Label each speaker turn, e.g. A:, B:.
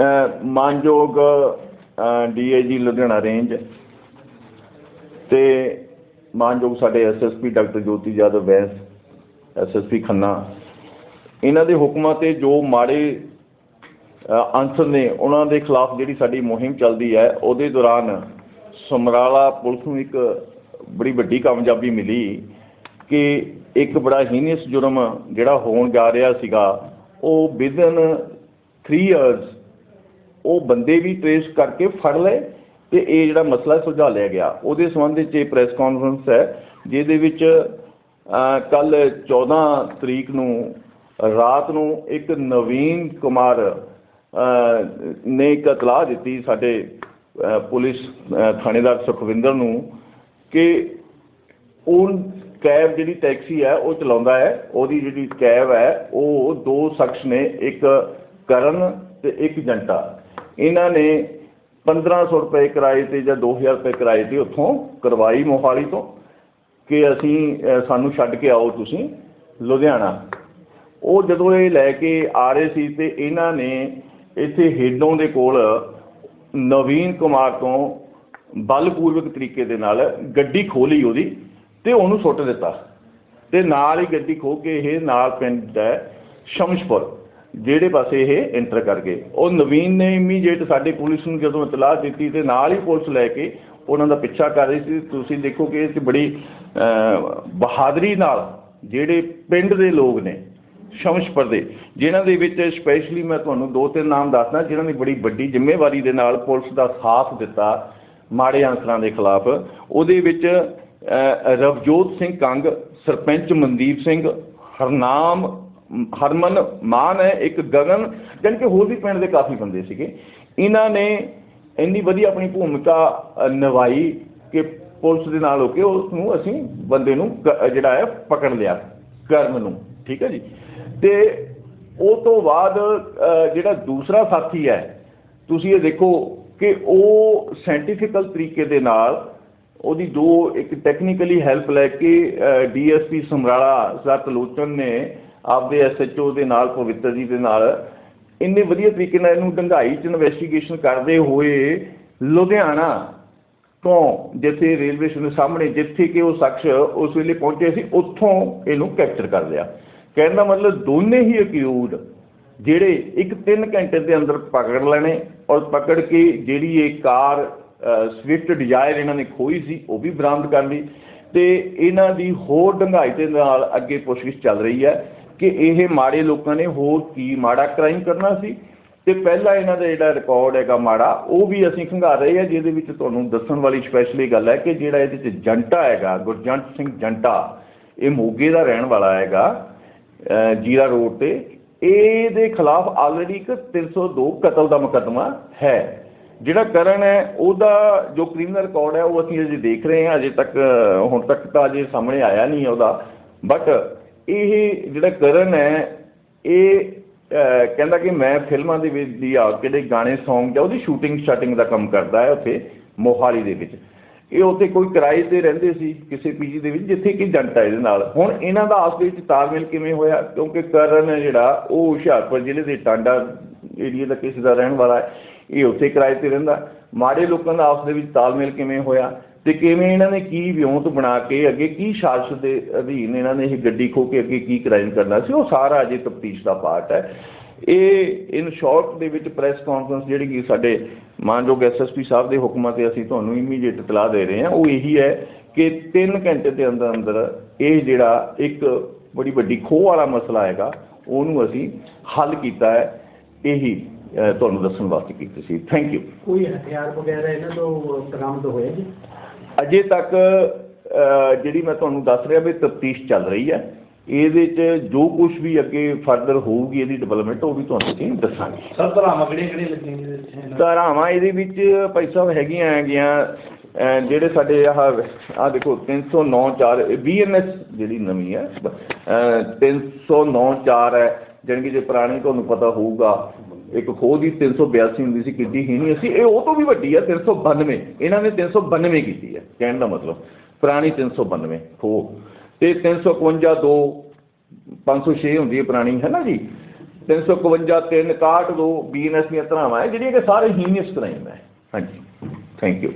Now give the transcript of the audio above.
A: ਅ, ਮਾਨਯੋਗ DIG Ludhiana range ਤੇ ਮਾਨਯੋਗ ਸਾਡੇ ਐਸਐਸਪੀ ਡਾਕਟਰ ਜੋਤੀ ਜਾਦਵ ਵੈਸ ਐਸਐਸਪੀ ਖੰਨਾ ਇਹਨਾਂ ਦੇ ਹੁਕਮਾਂ ਤੇ ਜੋ ਮਾੜੇ ਅ, ਨੇ ਉਹਨਾਂ ਦੇ ਖਿਲਾਫ ਜਿਹੜੀ ਸਾਡੀ ਮੁਹਿੰਮ ਚੱਲਦੀ ਹੈ ਉਹਦੇ ਦੌਰਾਨ ਸਮਰਾਲਾ ਪੁਲਿਸ ਨੂੰ ਇੱਕ ਬੜੀ ਵੱਡੀ ਕਾਮਯਾਬੀ ਮਿਲੀ ਕਿ ਇੱਕ ਬੜਾ ਹੀਨੀਅਸ ਜੁਰਮ ਜਿਹੜਾ ਹੋਣ ਜਾ ਰਿਹਾ ਸੀਗਾ ਉਹ ਵਿਦਨ 3 ਇਅਰਸ ਉਹ ਬੰਦੇ ਵੀ ਟ੍ਰੇਸ ਕਰਕੇ ਫੜ ਲਏ ਤੇ ਇਹ ਜਿਹੜਾ ਮਸਲਾ ਸੁਲਝਾ ਲਿਆ ਗਿਆ। ਉਹਦੇ ਸੰਬੰਧ ਵਿੱਚ ਇਹ ਪ੍ਰੈਸ ਕਾਨਫਰੰਸ ਹੈ, ਜਿਹਦੇ ਵਿੱਚ ਕੱਲ 14 ਤਰੀਕ ਨੂੰ, ਰਾਤ ਨੂੰ ਇੱਕ ਨਵੀਨ ਕੁਮਾਰ ਨੇ ਇੱਕ ਇਤਲਾਹ ਦਿੱਤੀ ਸਾਡੇ ਪੁਲਿਸ ਥਾਣੇਦਾਰ ਸੁਖਵਿੰਦਰ ਨੂੰ ਕਿ ਉਹ ਕੈਬ ਜਿਹੜੀ ਟੈਕਸੀ ਹੈ, ਉਹ ਚਲਾਉਂਦਾ ਹੈ। ਉਹਦੀ ਜਿਹੜੀ ਕੈਬ ਹੈ, ਉਹ ਦੋ ਸ਼ਖਸ ਨੇ, ਇੱਕ ਕਰਨ ਤੇ ਇੱਕ ਜੰਟਾ। ਇਹਨਾਂ ਨੇ 1500 ਰੁਪਏ ਕਿਰਾਏ ਤੇ ਜਾਂ 2000 ਰੁਪਏ ਕਿਰਾਏ ਤੇ ਉੱਥੋਂ ਕਰਵਾਈ ਮੋਹਾਲੀ ਤੋਂ ਕਿ ਅਸੀਂ ਸਾਨੂੰ ਛੱਡ ਕੇ ਆਓ ਤੁਸੀਂ ਲੁਧਿਆਣਾ। ਉਹ ਜਦੋਂ ਇਹ ਲੈ ਕੇ ਆ ਰਹੇ ਸੀ ਤੇ ਇਹਨਾਂ ਨੇ ਇੱਥੇ ਹੇਡੋਂ ਦੇ ਕੋਲ ਨਵੀਨ ਕੁਮਾਰ ਤੋਂ ਬਲਪੂਰਵਕ ਤਰੀਕੇ ਦੇ ਨਾਲ ਗੱਡੀ ਖੋਲੀ ਉਹਦੀ ਤੇ ਉਹਨੂੰ ਸੁੱਟ ਦਿੱਤਾ। ਤੇ ਨਾਲ ਹੀ ਗੱਡੀ ਖੋ ਕੇ ਇਹ ਨਾਲ ਪਿੰਡ ਹੈ ਸ਼ਮਸ਼ਪੁਰ। ਜਿਹੜੇ ਪਾਸੇ ਇਹ ਐਂਟਰ ਕਰ ਗਏ। ਉਹ ਨਵੀਨ ਨੇ ਇਮੀਡੀਏਟ ਸਾਡੇ ਪੁਲਿਸ ਨੂੰ ਜਦੋਂ ਇਤਲਾਹ ਦਿੱਤੀ ਤੇ ਨਾਲ ਹੀ ਪੁਲਿਸ ਲੈ ਕੇ ਉਹਨਾਂ ਦਾ ਪਿੱਛਾ ਕਰ ਰਹੀ ਸੀ। ਤੁਸੀਂ ਦੇਖੋ ਕਿ ਇਹ 'ਚ ਬੜੀ ਬਹਾਦਰੀ ਨਾਲ ਜਿਹੜੇ ਪਿੰਡ ਦੇ ਲੋਕ ਨੇ, ਸ਼ਮਸ਼ਪੁਰ ਦੇ, ਜਿਨ੍ਹਾਂ ਦੇ ਵਿੱਚ ਸਪੈਸ਼ਲੀ ਮੈਂ ਤੁਹਾਨੂੰ ਦੋ ਤਿੰਨ ਨਾਮ ਦੱਸਦਾ, ਜਿਨ੍ਹਾਂ ਨੇ ਬੜੀ ਵੱਡੀ ਜ਼ਿੰਮੇਵਾਰੀ ਦੇ ਨਾਲ ਪੁਲਿਸ ਦਾ ਸਾਥ ਦਿੱਤਾ ਮਾੜੇ ਅੰਸਰਾਂ ਦੇ ਖਿਲਾਫ। ਉਹਦੇ ਵਿੱਚ ਰਵਜੋਤ ਸਿੰਘ ਕੰਗ, ਸਰਪੰਚ ਮਨਦੀਪ ਸਿੰਘ, ਹਰਨਾਮ ਹਰਮਨ ਮਾਨ ਹੈ, ਇੱਕ ਗਗਨ, ਜਾਣੀ ਕਿ ਹੋਰ ਵੀ ਪਿੰਡ ਦੇ ਕਾਫੀ ਬੰਦੇ ਸੀਗੇ। ਇਹਨਾਂ ਨੇ ਇੰਨੀ ਵਧੀਆ ਆਪਣੀ ਭੂਮਿਕਾ ਨਿਭਾਈ ਕਿ ਪੁਲਿਸ ਦੇ ਨਾਲ ਹੋ ਕੇ ਉਸ ਨੂੰ ਅਸੀਂ ਬੰਦੇ ਨੂੰ ਕ- ਜਿਹੜਾ ਹੈ, ਪਕੜ ਲਿਆ ਕਰਮ ਨੂੰ, ਠੀਕ ਹੈ ਜੀ? ਤੇ ਉਹ ਤੋਂ ਬਾਅਦ ਜਿਹੜਾ ਦੂਸਰਾ ਸਾਥੀ ਹੈ, ਤੁਸੀਂ ਇਹ ਦੇਖੋ ਕਿ ਉਹ ਸਾਇੰਟੀਫਿਕਲ ਤਰੀਕੇ ਦੇ ਨਾਲ ਉਹਦੀ ਜੋ ਇੱਕ ਟੈਕਨੀਕਲੀ ਹੈਲਪ ਲੈ ਕੇ ਡੀਐਸਪੀ ਸਮਰਾਲਾ ਸਤ ਲੋਚਨ ਨੇ ਆਪਦੇ ਐਸਐਚਓ ਦੇ ਨਾਲ, ਪਵਿੱਤਰ ਜੀ ਦੇ ਨਾਲ, ਇੰਨੇ ਵਧੀਆ ਤਰੀਕੇ ਨਾਲ ਇਹਨੂੰ ਡੰਗਾਈ ਚ ਇਨਵੈਸਟੀਗੇਸ਼ਨ ਕਰਦੇ ਹੋਏ ਲੁਧਿਆਣਾ ਤੋਂ ਜਿੱਥੇ ਰੇਲਵੇ ਸਟੇਸ਼ਨ ਸਾਹਮਣੇ, ਜਿੱਥੇ ਕਿ ਉਹ ਸ਼ਖਸ ਉਸ ਵੇਲੇ ਪਹੁੰਚੇ ਸੀ, ਉੱਥੋਂ ਇਹਨੂੰ ਕੈਪਚਰ ਕਰ ਲਿਆ। ਕਹਿਣ ਦਾ ਮਤਲਬ ਦੋਨੇ ਹੀ ਅਕਿਊਡ ਜਿਹੜੇ ਇੱਕ 3 ਘੰਟੇ ਦੇ ਅੰਦਰ ਪਕੜ ਲੈਣੇ ਔਰ ਪਕੜ ਕੇ ਜਿਹੜੀ ਇਹ ਕਾਰ ਸਵਿਫਟ ਡਿਜ਼ਾਇਰ ਇਹਨਾਂ ਨੇ ਖੋਈ ਸੀ, ਉਹ ਵੀ ਬਰਾਮਦ ਕਰ ਲਈ ਤੇ ਇਹਨਾਂ ਦੀ ਹੋਰ ਡੰਗਾਈ ਦੇ ਨਾਲ ਅੱਗੇ ਪੁੱਛਗਿੱਛ ਚੱਲ ਰਹੀ ਹੈ। ਕਿ ਇਹ ਮਾੜੇ ਲੋਕਾਂ ਨੇ ਹੋਰ ਕੀ ਮਾੜਾ ਕ੍ਰਾਈਮ ਕਰਨਾ ਸੀ? ਤੇ ਪਹਿਲਾ ਇਹਨਾਂ ਦਾ ਜਿਹੜਾ ਰਿਕਾਰਡ ਹੈਗਾ ਮਾੜਾ, ਉਹ ਵੀ ਅਸੀਂ ਖੰਗਾਰ ਰਹੇ ਹਾਂ, ਜਿਹਦੇ ਵਿੱਚ ਤੁਹਾਨੂੰ ਦੱਸਣ ਵਾਲੀ ਸਪੈਸ਼ਲੀ ਗੱਲ ਹੈ ਕਿ ਜਿਹੜਾ ਇਹਦੇ ਵਿੱਚ ਜੰਟਾ ਹੈਗਾ, ਗੁਰਜੰਟ ਸਿੰਘ ਜੰਟਾ, ਇਹ ਮੋਗੇ ਦਾ ਰਹਿਣ ਵਾਲਾ ਹੈਗਾ ਜੀਰਾ ਰੋਡ ਤੇ, ਇਹਦੇ ਖਿਲਾਫ ਆਲਰੇਡੀ ਇੱਕ 302 ਕਤਲ ਦਾ ਮੁਕੱਦਮਾ ਹੈ। ਜਿਹੜਾ ਕਰਨ ਹੈ, ਉਹਦਾ ਜੋ ਕ੍ਰਿਮੀਨਲ ਰਿਕਾਰਡ ਹੈ, ਉਹ ਅਸੀਂ ਅਜੇ ਦੇਖ ਰਹੇ ਹਾਂ, ਅਜੇ ਤੱਕ, ਹੁਣ ਤੱਕ ਤਾਂ ਅਜੇ ਸਾਹਮਣੇ ਆਇਆ ਨਹੀਂ ਉਹਦਾ। ਬਟ ਇਹ ਜਿਹੜਾ ਕਰਨ ਹੈ, ਇਹ ਕਹਿੰਦਾ ਕਿ ਮੈਂ ਫਿਲਮਾਂ ਦੇ ਵਿੱਚ ਦੀ ਆ ਕਿਹੜੇ ਗਾਣੇ Song ਜਾਂ ਉਹਦੀ ਸ਼ੂਟਿੰਗ ਸ਼ਟਿੰਗ ਦਾ ਕੰਮ ਕਰਦਾ ਹੈ ਉੱਥੇ, ਮੋਹਾਲੀ ਦੇ ਵਿੱਚ। ਇਹ ਉੱਥੇ ਕੋਈ ਕਿਰਾਏ ਤੇ ਰਹਿੰਦੇ ਸੀ, ਕਿਸੇ ਪੀਜੀ ਦੇ ਵਿੱਚ, ਜਿੱਥੇ ਕਿ ਜੰਟ ਹੈ ਇਹਦੇ ਨਾਲ। ਹੁਣ ਇਹਨਾਂ ਦਾ ਆਪਸ ਵਿੱਚ ਤਾਲਮੇਲ ਕਿਵੇਂ ਹੋਇਆ? ਕਿਉਂਕਿ ਕਰਨ ਹੈ ਜਿਹੜਾ, ਉਹ ਹੁਸ਼ਿਆਰਪੁਰ ਜ਼ਿਲ੍ਹੇ ਦੇ ਟਾਂਡਾ ਏਰੀਆ ਦਾ ਕਿਸੇ ਦਾ ਰਹਿਣ ਵਾਲਾ ਹੈ, ਇਹ ਉੱਥੇ ਕਿਰਾਏ ਤੇ ਰਹਿੰਦਾ। ਮਾੜੇ ਲੋਕਾਂ ਦਾ ਆਪਸ ਦੇ ਵਿੱਚ ਤਾਲਮੇਲ ਕਿਵੇਂ ਹੋਇਆ? ਤੇ ਕਿਵੇਂ ਇਹਨਾਂ ਨੇ ਕੀ ਵਿਉਂਤ ਬਣਾ ਕੇ ਅੱਗੇ ਕੀ ਸਾਜ਼ਿਸ਼ ਦੇ ਅਧੀਨ ਇਹਨਾਂ ਨੇ ਇਹ ਗੱਡੀ ਖੋ ਕੇ ਅੱਗੇ ਕੀ ਕ੍ਰਾਈਮ ਕਰਨਾ ਸੀ, ਉਹ ਸਾਰਾ ਅਜੇ ਤਫਤੀਸ਼ ਦਾ ਪਾਰਟ ਹੈ। ਇਹ ਇਨ ਸ਼ਾਰਟ ਦੇ ਵਿੱਚ ਪ੍ਰੈਸ ਕਾਨਫਰੰਸ ਜਿਹੜੀ ਕਿ ਸਾਡੇ ਮਾਨਯੋਗ ਐਸਐਸਪੀ ਸਾਹਿਬ ਦੇ ਹੁਕਮਾਂ ਤੇ ਅਸੀਂ ਤੁਹਾਨੂੰ ਇਮੀਡੀਏਟ ਇਤਲਾਹ ਦੇ ਰਹੇ ਹਾਂ, ਉਹ ਇਹੀ ਹੈ ਕਿ 3 ਘੰਟੇ ਦੇ ਅੰਦਰ ਅੰਦਰ ਇਹ ਜਿਹੜਾ ਇੱਕ ਬੜੀ ਵੱਡੀ ਖੋਹ ਵਾਲਾ ਮਸਲਾ ਹੈਗਾ, ਉਹਨੂੰ ਅਸੀਂ ਹੱਲ ਕੀਤਾ ਹੈ, ਇਹੀ ਤੁਹਾਨੂੰ ਦੱਸਣ ਵਾਸਤੇ ਕੀਤੀ ਸੀ। ਥੈਂਕ ਯੂ
B: ਕੋਈ ਹਥਿਆਰ ਵਗੈਰਾ ਇਹਨਾਂ ਤੋਂ ਬਰਾਮਦ ਹੋਇਆ ਜੀ?
A: ਅਜੇ ਤੱਕ ਜਿਹੜੀ ਮੈਂ ਤੁਹਾਨੂੰ ਦੱਸ ਰਿਹਾ ਵੀ ਤਫਤੀਸ਼ ਚੱਲ ਰਹੀ ਹੈ ਇਹਦੇ 'ਚ ਜੋ ਕੁਝ ਵੀ ਅੱਗੇ ਫਰਦਰ ਹੋਊਗੀ ਇਹਦੀ ਡਿਵੈਲਪਮੈਂਟ ਉਹ ਵੀ ਤੁਹਾਨੂੰ ਅਸੀਂ ਦੱਸਾਂਗੇ
B: ਸਰ ਧਰਾਵਾਂ ਕਿਹੜੀਆਂ ਕਿਹੜੀਆਂ ਲੱਗੀਆਂ ਇਹਦੇ ਵਿੱਚ ਇਹਨਾਂ?
A: ਧਾਰਾਵਾਂ ਇਹਦੇ ਵਿੱਚ ਭਾਈ ਸਾਹਿਬ ਹੈਗੀਆਂ ਹੈਗੀਆਂ ਜਿਹੜੇ ਸਾਡੇ ਆਹ ਆਹ ਦੇਖੋ 309 4 ਬੀਐਨਐਸ ਜਿਹੜੀ ਨਵੀਂ ਹੈ ਅਹ 309 4 ਹੈ ਜਾਣੀ ਕਿ ਜੇ ਪੁਰਾਣੀ ਤੁਹਾਨੂੰ ਪਤਾ ਹੋਊਗਾ ਇੱਕ ਖੋਹ ਦੀ 382 ਹੁੰਦੀ ਸੀ ਕਿੱਡੀ ਹੀ ਨਹੀਂ ਅਸੀਂ। ਇਹ ਉਹ ਤੋਂ ਵੀ ਵੱਡੀ ਹੈ 392 ਇਹਨਾਂ ਨੇ 392 ਕੀਤੀ ਹੈ ਕਹਿਣ ਦਾ ਮਤਲਬ। ਪੁਰਾਣੀ 392 ਖੋਹ। ਤੇ 351 2 506 ਹੁੰਦੀ ਹੈ ਪੁਰਾਣੀ, ਹੈ ਨਾ ਜੀ? 351 3 61 ਦੋ, ਬੀਐਨਐਸ ਦੀਆਂ ਧਰਾਵਾਂ ਹੈ ਜਿਹੜੀਆਂ ਕਿ ਸਾਰੇ ਹੀਨੀਅਸ ਕ੍ਰਾਈਮ ਹੈ ਹਾਂਜੀ। Thank you